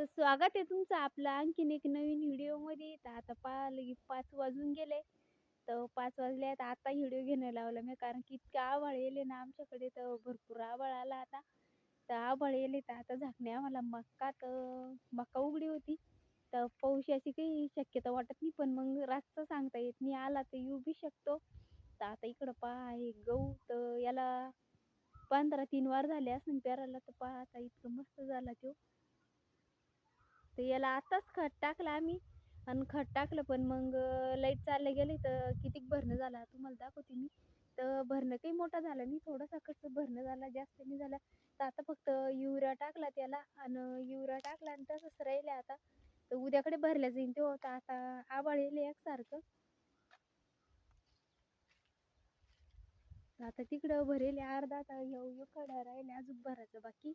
तर स्वागत आहे तुमचं आपलं. आणखीन एक नवीन व्हिडिओमध्ये. तर आता पा की पाच वाजून गेले. तर पाच वाजले आता. आता व्हिडिओ घेणं लावला मी. कारण की इतकं आभाळ येले ना आमच्याकडे. तर भरपूर आभाळ आला आता. तर आभाळ येले तर आता झाकणे आम्हाला. मक्का तर मक्का उघडी होती. तर पावसाची काही शक्यता वाटत नाही. पण मग रातचं सांगता येत नाही. आला तर येऊ बी शकतो. तर आता इकडं पहा आहे गहू तर याला पंधरा तीन वार झाले असं पेरायला. तर पहा आता इतकं मस्त झाला तो. तर याला आताच खत टाकलं आम्ही आणि खत टाकलं पण मग लाइट चालले गेले तर कितीक भरणं झाला तुम्हाला दाखवते मी. तर भरणं काही मोठा झाला नाही थोडासा खर्च भरणं झाला जास्त नाही झाला. तर आता फक्त युरिया टाकला त्याला आणि युरिया टाकला आणि तसंच राहिले आता. तर उद्याकडे भरल्या जाईन ते होता आता आबाळ येईल एकसारखं. आता तिकडं भरेल अर्धा आता येऊ इकडं राहिले अजून भरायचं बाकी.